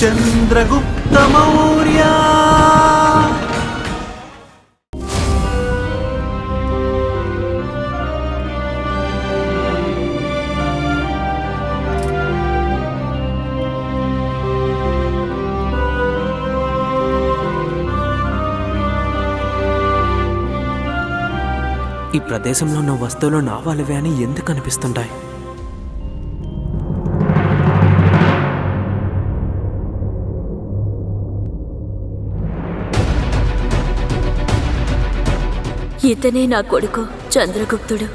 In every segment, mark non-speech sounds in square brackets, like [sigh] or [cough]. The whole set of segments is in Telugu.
చంద్రగుప్త మౌర్య. ఈ ప్రదేశంలో ఉన్న వస్తువులు నావాలవే అని ఎందుకు అనిపిస్తుంటాయి? ఇతనే నా కొడుకు చంద్రగుప్తుడు.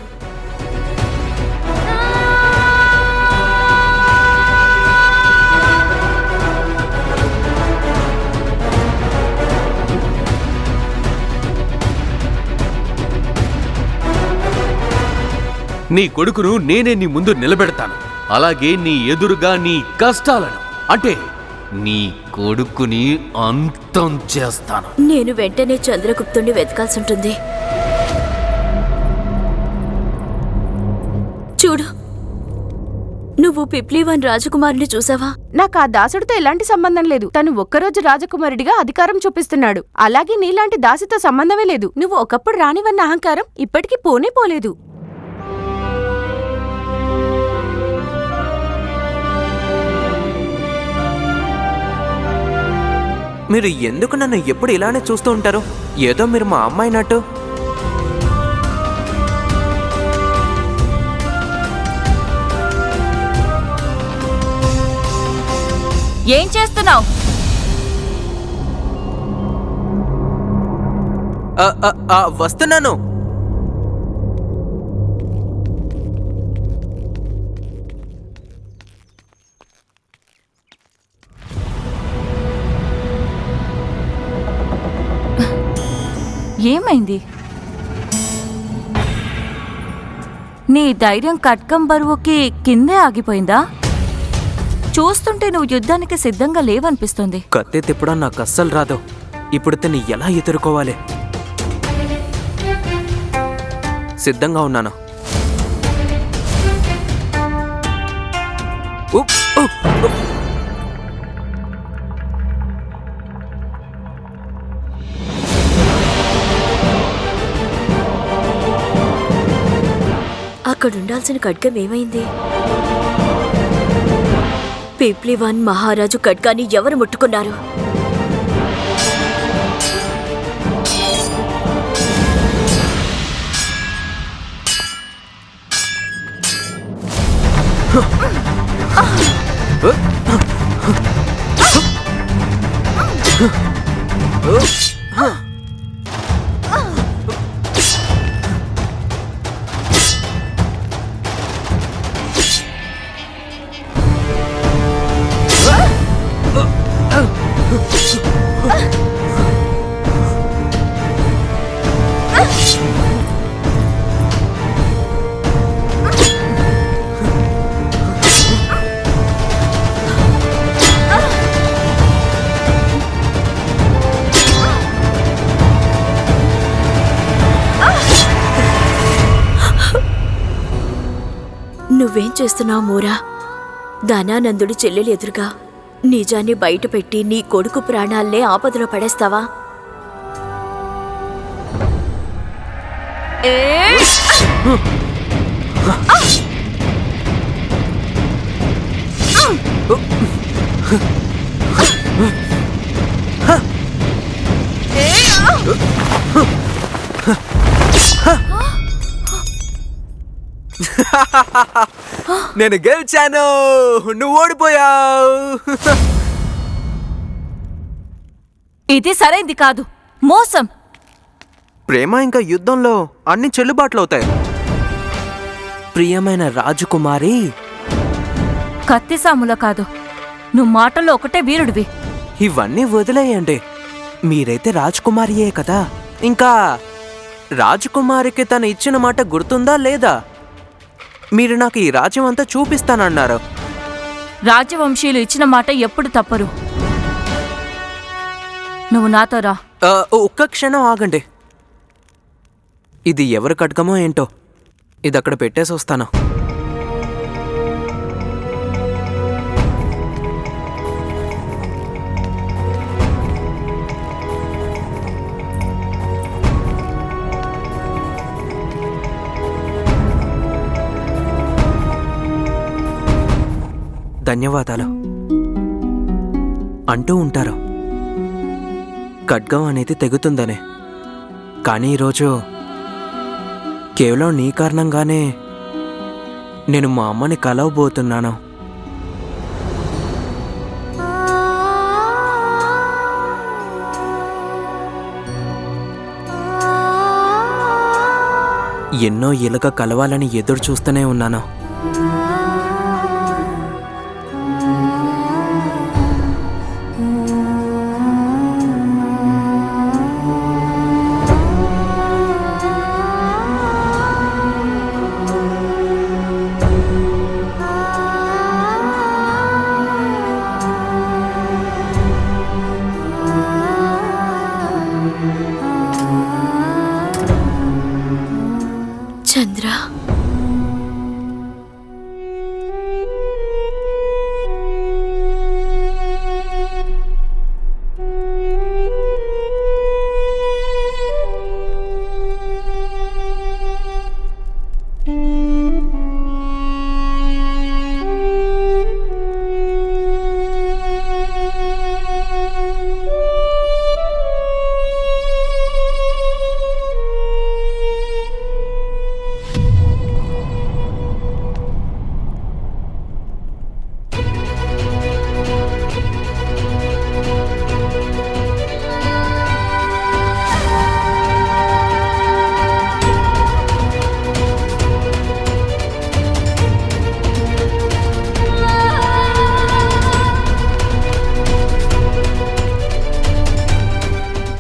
నీ కొడుకును నేనే నీ ముందు నిలబెడతాను. అలాగే నీ ఎదురుగా నీ కష్టాలను అంటే నీ కొడుకుని అంతం చేస్తాను. నేను వెంటనే చంద్రగుప్తుణ్ణి వెతకాల్సి ఉంటుంది. నువ్వు పిప్లీవన్ రాజకుమారుని చూసావా? నాకు ఆ దాసుడితో ఎలాంటి సంబంధం లేదు. తను ఒక్కరోజు రాజకుమారుడిగా అధికారం చూపిస్తున్నాడు. అలాగే నీలాంటి దాసితో సంబంధమే లేదు. నువ్వు ఒకప్పుడు రానివన్న అహంకారం ఇప్పటికీ పోనే పోలేదు. మీరు ఎందుకు నన్ను ఎప్పుడు ఇలానే చూస్తూ ఉంటారు? ఏదో మీరు మా అమ్మాయినట్టు ఏం చేస్తున్నావు? వస్తున్నాను. ఏమైంది? నీ ధైర్యం కట్కం బరువుకి కిందే ఆగిపోయిందా? చూస్తుంటే నువ్వు యుద్ధానికి సిద్ధంగా లేవనిపిస్తుంది. కత్తి తిప్పడం నాకు అస్సలు రాదు. ఇప్పుడు తిని ఎలా ఎదుర్కోవాలి? సిద్ధంగా ఉన్నాను. అక్కడుండాల్సిన ఖడ్గం ఏమైంది? పిప్లివాన్ మహారాజు ఖడ్గాని ఎవరు ముట్టుకున్నారు నువ్వేం చేస్తున్నావు మూరా? ధనానందుడి చెల్లెలు ఎదురుగా నిజాన్ని బయటపెట్టి నీ కొడుకు ప్రాణాల్నే ఆపదలో పడేస్తావా? [laughs] నేను గెలిచాను. నువ్వు ఓడిపోయావు. ఇది సరైంది కాదు. మోసం. ప్రేమ ఇంకా యుద్ధంలో అన్ని చెల్లుబాట్లు అవుతాయి. ప్రియమైన రాజకుమారి. కత్తిసాముల కాదు. నువ్వు మాటల్లో ఒకటే వీరుడివి. ఇవన్నీ వదిలేయండి. మీరైతే రాజకుమారియే కదా. ఇంకా రాజకుమారికి తను ఇచ్చిన మాట గుర్తుందా లేదా? మీరు నాకు ఈ రాజ్యం అంతా చూపిస్తానన్నారు. రాజవంశీయులు ఇచ్చిన మాట ఎప్పుడు తప్పరు. నువ్వు నాతో రా. ఆ, ఒక్క క్షణం ఆగండి. ఇది ఎవరు కట్కమో ఏంటో? ఇది అక్కడ పెట్టేసి వస్తాను ధన్యవాదాలు. అంటూ ఉంటారు. ఖడ్గం అనేది తెగుతుందనే. కానీ ఈరోజు కేవలం నీ కారణంగానే నేను మా అమ్మని కలవబోతున్నాను. ఎన్నో ఇలక కలవాలని ఎదురు చూస్తూనే ఉన్నాను.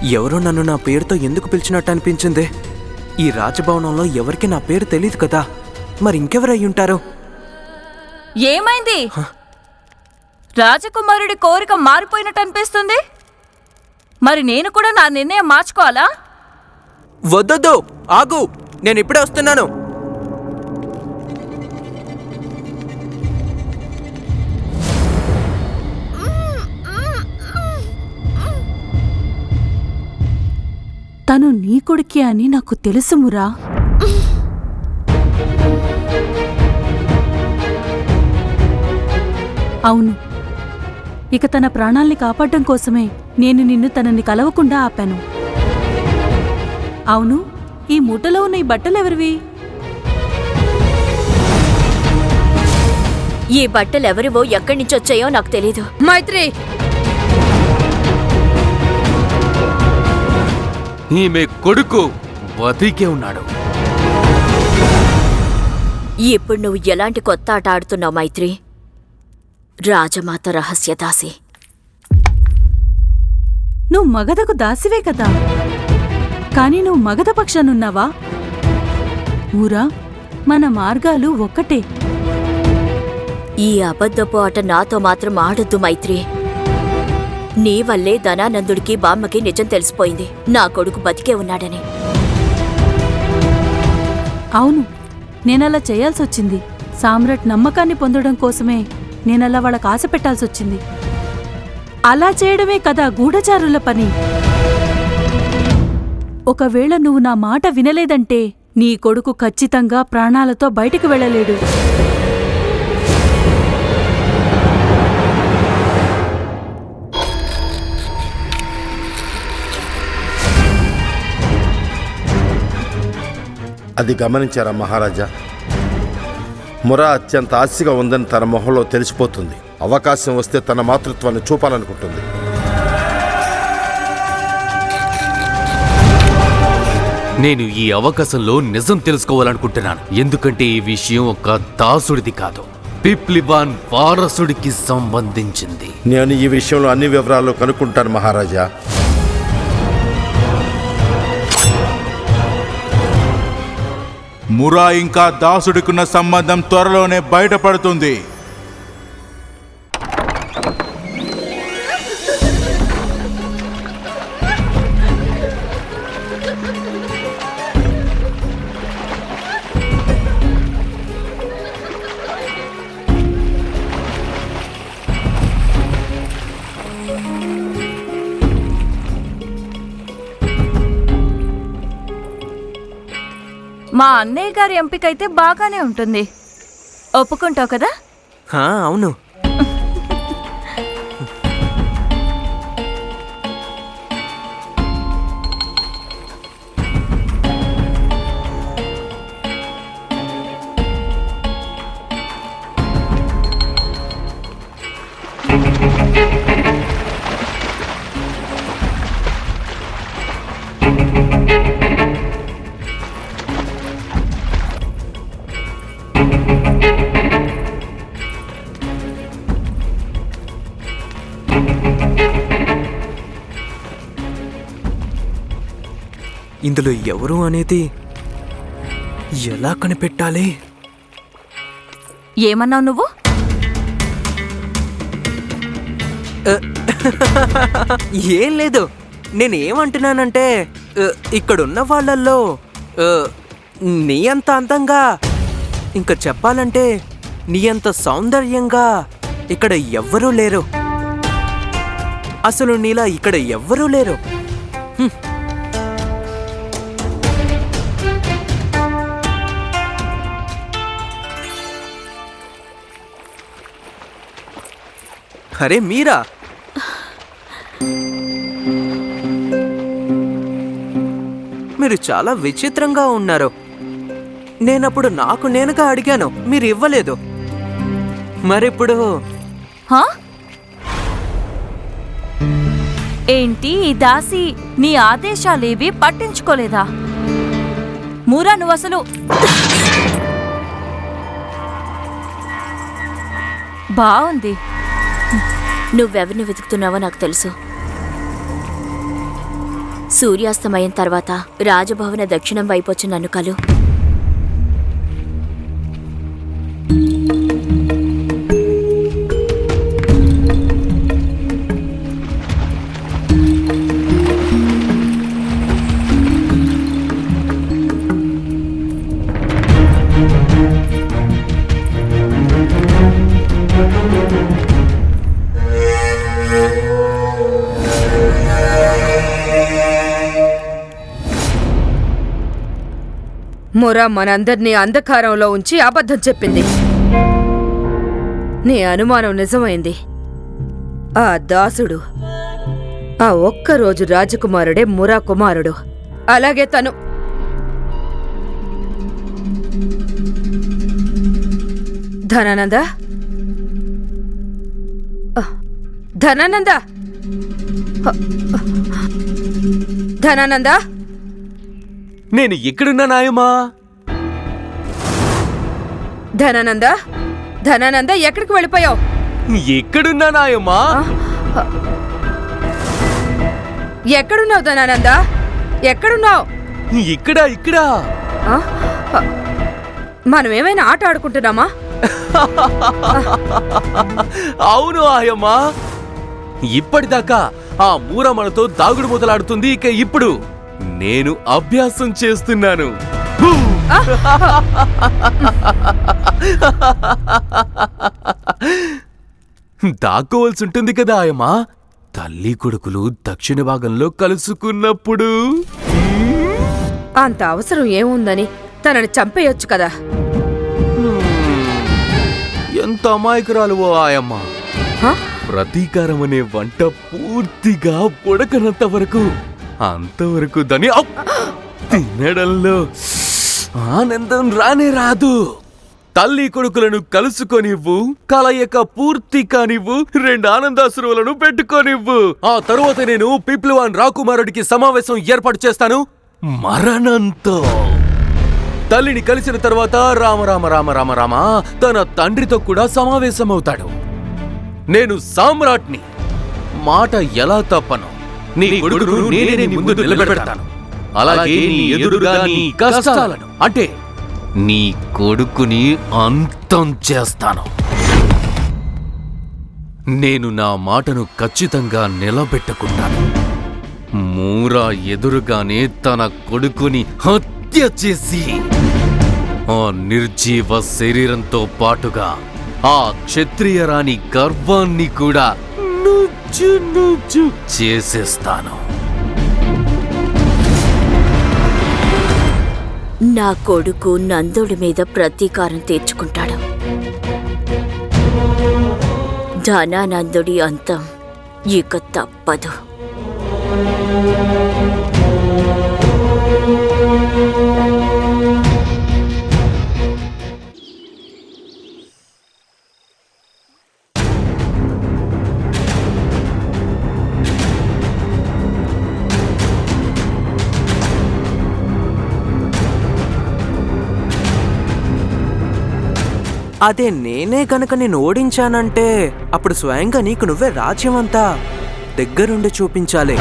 ఎవరో నన్ను నా పేరుతో ఎందుకు పిలిచినట్టు అనిపించింది? ఈ రాజభవనంలో ఎవరికి నా పేరు తెలియదు కదా? మరి ఇంకెవరై ఉంటారు? ఏమైంది? రాజకుమారుడి కోరిక మారిపోయినట్టు అనిపిస్తుంది? మరి నేను కూడా నా నిర్ణయం మార్చుకోవాలా? వద్దొద్దు. ఆగు. నేను ఇప్పుడే వస్తున్నాను. తను నీ కొడుకే అని నాకు తెలుసుమురా అవును. ఇక తన ప్రాణాల్ని కాపాడడం కోసమే నేను నిన్ను తనని కలవకుండా ఆపాను. అవును ఈ మూటలో ఉన్న ఈ బట్టలెవరివి ఈ బట్టలు ఎవరివో ఎక్కడి నుంచి వచ్చాయో నాకు తెలీదు. మైత్రి! ఈమె కొడుకు బతికే ఉన్నాడు. ఇప్పుడు నువ్వు ఎలాంటి కొత్త ఆట ఆడుతున్నావు మైత్రి? రాజమాత రహస్యదాసి నువ్వు మగధకు దాసివే కదా. కాని నువ్వు మగధ పక్షానున్నావా? ఊరా మన మార్గాలు ఒక్కటే. ఈ అబద్ధపు ఆట నాతో మాత్రం ఆడొద్దు మైత్రి. నీ వల్లే ధనానందుడికి బామ్మకి నిజం తెలిసిపోయింది. నా కొడుకు బతికే ఉన్నాడని. అవును నేనలా చేయాల్సొచ్చింది. సామ్రాట్ నమ్మకాన్ని పొందడం కోసమే నేనలా వాళ్ళకి ఆశ పెట్టాల్సొచ్చింది. అలా చేయడమే కదా గూఢచారుల పని. ఒకవేళ నువ్వు నా మాట వినలేదంటే నీ కొడుకు ఖచ్చితంగా ప్రాణాలతో బయటకు వెళ్ళలేడు. అది గమనించారా మహారాజా? మురా అత్యంత ఆశగా ఉందని తన మొహంలో తెలిసిపోతుంది. అవకాశం వస్తే తన మాతృత్వాన్ని చూపాలనుకుంటుంది. నేను ఈ అవకాశంలో నిజం తెలుసుకోవాలనుకుంటున్నాను. ఎందుకంటే ఈ విషయం ఒక దాసుడిది కాదు. పిప్లివాన్ వారసుడికి సంబంధించింది. నేను ఈ విషయంలో అన్ని వివరాలు కనుక్కుంటాను మహారాజా. మురా ఇంకా దాసుడికున్న సంబంధం త్వరలోనే బయటపడుతుంది. మా అన్నయ్య గారి ఎంపిక అయితే బాగానే ఉంటుంది. ఒప్పుకుంటావు కదా? అవును. ఇందులో ఎవరు అనేది ఎలా కనిపెట్టాలి? ఏమన్నావు నువ్వు? ఏం లేదు. నేను ఏమంటున్నానంటే ఆ, ఇక్కడున్న వాళ్ళల్లో నీ అంత అందంగా ఇంకా చెప్పాలంటే నీ అంత సౌందర్యంగా ఇక్కడ ఎవ్వరూ లేరు. అసలు నీలా ఇక్కడ ఎవ్వరూ లేరు. అరే మీరా? మీరు చాలా విచిత్రంగా ఉన్నారు. నేనప్పుడు నాకు నేనుగా అడిగాను మీరు ఇవ్వలేదు. మరిప్పుడు ఏంటి ఈ దాసి నీ ఆదేశాలేవి పట్టించుకోలేదా? మూరా నువ్వు అసలు బాగుంది నువ్వెవరిని వెతుకుతున్నావో నాకు తెలుసు. సూర్యాస్తమయం తర్వాత రాజభవన దక్షిణం వైపు వచ్చి నన్ను కలు. మొరా మనందర్నీ అంధకారంలో ఉంచి అబద్ధం చెప్పింది. నీ అనుమానం నిజమైంది. ఆ దాసుడు ఆ ఒక్కరోజు రాజకుమారుడే మురా కుమారుడు. అలాగే తను. ధనానంద? ధనానంద? ధనానంద? నేను ఎక్కడున్నా నాయమా? ధనానంద ధనానంద ఎక్కడికి వెళ్ళిపోయావు? ఎక్కడున్నా నాయమా? ఎక్కడున్నావు ధనానంద? ఎక్కడున్నావు? ఇక్కడ ఇక్కడ. మనం ఏమైనా ఆట ఆడుకుంటున్నామా? అవును ఆయమ్మా. ఇప్పటిదాకా ఆ మూర మనతో దాగుడు మొదలాడుతుంది ఇక ఇప్పుడు. నేను అభ్యాసం చేస్తున్నాను! దాక్కోవలసి ఉంటుంది కదా ఆయమ్మా తల్లి కొడుకులు దక్షిణ భాగంలో కలుసుకున్నప్పుడు అంత అవసరం ఏముందని తనని చంపేయొచ్చు కదా ఎంత అమాయకురాలు ఓ ఆయమ్మ? ప్రతీకారం అనే వంట పూర్తిగా ఉడకనంత వరకు అంతవరకు దాని తినడంలో ఆనందం రానే రాదు. తల్లి కొడుకులను కలుసుకొనివ్వు కలయిక పూర్తి కానివ్వు రెండు ఆనందాశ్రువులను పెట్టుకోనివ్వు. ఆ తరువాత నేను పిప్లివాన్ రాకుమారుడికి సమావేశం ఏర్పాటు చేస్తాను. మరణంతో. తల్లిని కలిసిన తర్వాత రామ రామ రామ రామ రామ తన తండ్రితో కూడా సమావేశమవుతాడు. నేను సామ్రాట్ని మాట ఎలా తప్పను నీ కొడుకును నేనే నీ ముందు నిలబెడతాను. అలాగే నీ ఎదురుగా నీ కష్టాలను. అంటే నీ కొడుకుని అంతం చేస్తాను. నేను నా మాటను ఖచ్చితంగా నిలబెట్టుకుంటాను. మూరా ఎదురుగానే తన కొడుకుని హత్య చేసి ఆ నిర్జీవ శరీరంతో పాటుగా ఆ క్షత్రియరాణి గర్వాన్ని కూడా నుజ్జు చేసేస్తాను. నా కొడుకు నందుడి మీద ప్రతీకారం తీర్చుకుంటాడు. ధనానందుడి అంతం ఇక తప్పదు. అదే నేనే కనుక నేను ఓడించానంటే అప్పుడు స్వయంగా నీకు నువ్వే రాజ్యం అంతా దగ్గరుండి చూపించాలి.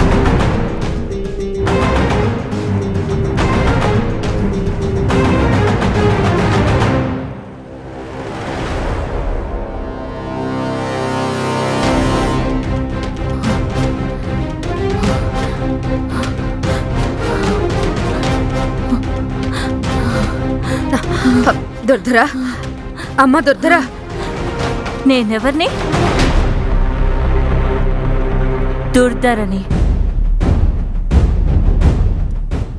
దుర్ధరా అమ్మ దుర్ధరా నేనెవర్ని? దుర్ధరని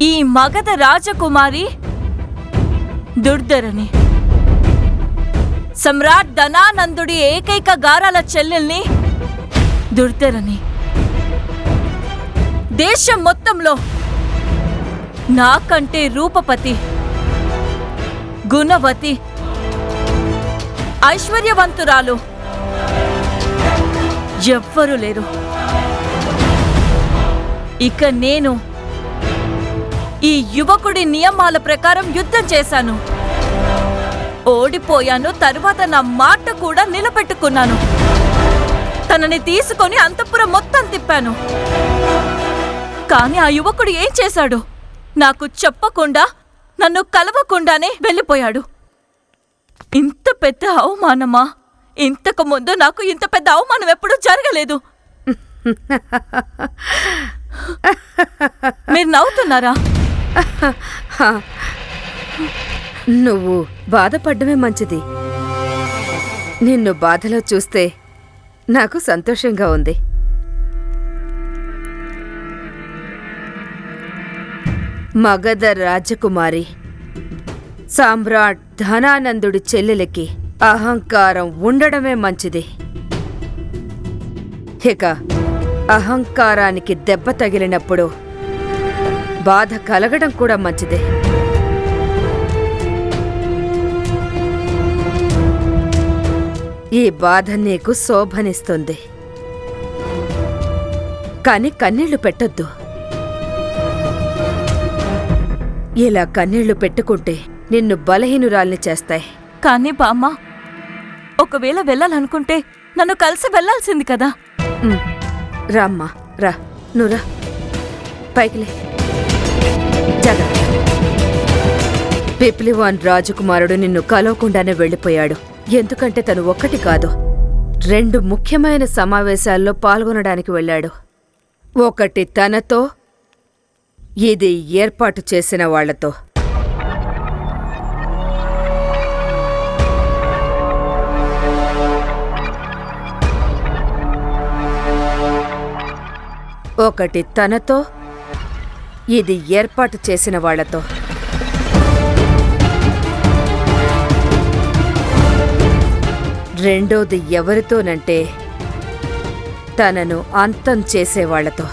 ఈ మగధ రాజకుమారి దుర్ధరని సమ్రాట్ ధనానందుడి ఏకైక గారాల చెల్లెల్ని దుర్ధరని దేశం మొత్తంలో నాకంటే రూపపతి గుణవతి ఐశ్వర్యవంతురాలు. ఎవ్వరూ లేరు. ఇక నేను ఈ యువకుడి నియమాల ప్రకారం యుద్ధం చేశాను. ఓడిపోయాను తరువాత నా మాట కూడా నిలబెట్టుకున్నాను. తనని తీసుకొని అంతఃపురం మొత్తం తిప్పాను. కానీ ఆ యువకుడు ఏం చేశాడు? నాకు చెప్పకుండా నన్ను కలవకుండానే వెళ్ళిపోయాడు. ఇంత పెద్ద అవమానమా? ఇంతకు ముందు నాకు ఇంత పెద్ద అవమానం ఎప్పుడూ జరగలేదు. మీరు నవ్వుతున్నారా? నువ్వు బాధపడ్డమే మంచిది. నిన్ను బాధలో చూస్తే నాకు సంతోషంగా ఉంది. మగధ రాజకుమారి సామ్రాట్ ధనానందుడి చెల్లెలకి అహంకారం ఉండడమే మంచిది. ఇక అహంకారానికి దెబ్బ తగిలినప్పుడు బాధ కలగడం కూడా మంచిదే. ఈ బాధ నీకు శోభనిస్తుంది. కాని కన్నీళ్ళు పెట్టొద్దు. ఇలా కన్నీళ్ళు పెట్టుకుంటే నిన్ను బలహీనురాల్ని చేస్తాయి. కానీ బామ్మ ఒకవేళ వెళ్ళాలనుకుంటే నన్ను కలిసి వెళ్ళాల్సింది కదా. రామ్మా రా నువ్వు రా. పైకిలే జాగ్రత్త. పిప్లివాన్ రాజకుమారుడు నిన్ను కలవకుండానే వెళ్ళిపోయాడు. ఎందుకంటే తను ఒక్కటి కాదు. రెండు ముఖ్యమైన సమావేశాల్లో పాల్గొనడానికి వెళ్ళాడు. ఒకటి తనతో ఇది ఏర్పాటు చేసిన వాళ్ళతో ఒకటి తనతో ఇది ఏర్పాటు చేసిన వాళ్ళతో రెండోది ఎవరితోనంటే తనను అంతం చేసేవాళ్ళతో